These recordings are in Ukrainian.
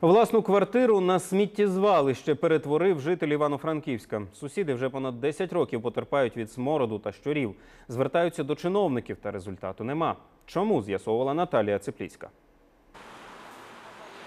Власну квартиру на сміттєзвалище перетворив житель Івано-Франківська. Сусіди вже понад 10 років потерпають від смороду та щурів. Звертаються до чиновників, та результату нема. Чому з'ясовувала Наталія Цепліцька.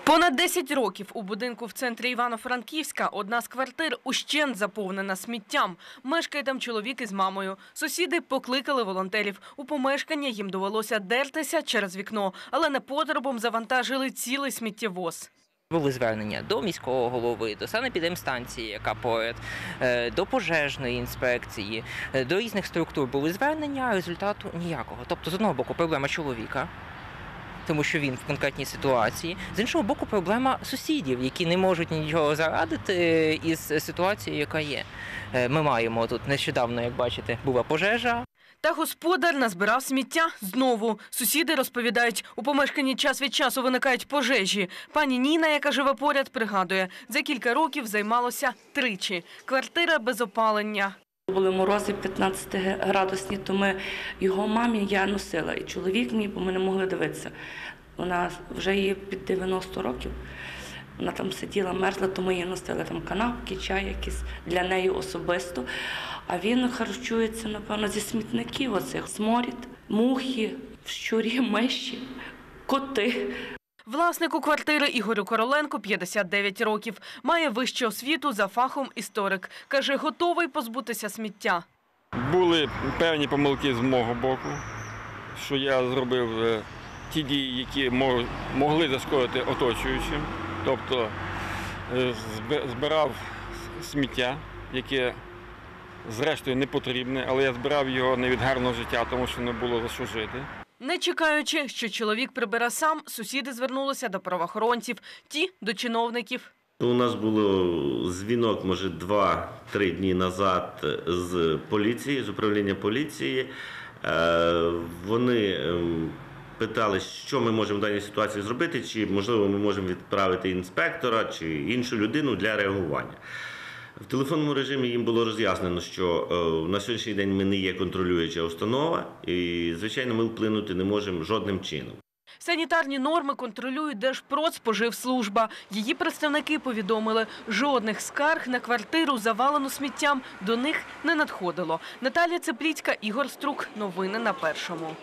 Понад 10 років у будинку в центрі Івано-Франківська одна з квартир ущент заповнена сміттям. Мешкає там чоловік із мамою. Сусіди покликали волонтерів. У помешкання їм довелося дертися через вікно, але непотребом завантажили цілий сміттєвоз. Були звернення до міського голови, до санепідемстанції, яка поряд, е, до пожежної інспекції, е, до різних структур були звернення, а результату ніякого. Тобто, з одного боку, проблема чоловіка, тому що він в конкретній ситуації, з іншого боку, проблема сусідів, які не можуть нічого зарадити е, із ситуацією, яка є. Ми маємо тут нещодавно, як бачите, була пожежа. Та господар назбирав сміття знову. Сусіди розповідають, у помешканні час від часу виникають пожежі. Пані Ніна, яка живе поряд, пригадує, за кілька років займалося тричі. Квартира без опалення. Були морози 15 градусні, то ми його мамі я носила. І чоловік мій, бо ми не могли дивитися. Вона вже їй під 90 років. Вона там сиділа, мерзла, то ми їй носили там канапки, чай якийсь для неї особисто. А він харчується, напевно, зі смітників оцих сморід, мухи, щурі, миші, коти. Власнику квартири Ігорю Короленко 59 років. Має вищу освіту за фахом історик. Каже, готовий позбутися сміття. Були певні помилки з мого боку, що я зробив е, ті дії, які мо- могли зашкодити оточуючим. Тобто е, збирав сміття, яке зрештою не потрібне, але я збирав його не від гарного життя, тому що не було за що жити. Не чекаючи, що чоловік прибере сам, сусіди звернулися до правоохоронців, ті – до чиновників. У нас було дзвінок, може, два-три дні назад з поліції, з управління поліції. Е, Вони ем, питали, що ми можемо в даній ситуації зробити, чи можливо ми можемо відправити інспектора чи іншу людину для реагування. В телефонному режимі їм було роз'яснено, що е, на сьогоднішній день ми не є контролююча установа, і звичайно, ми вплинути не можемо жодним чином. Санітарні норми контролює Держпродспоживслужба. Її представники повідомили, жодних скарг на квартиру, завалену сміттям, до них не надходило. Наталія Цепліцька, Ігор Струк. Новини на Першому.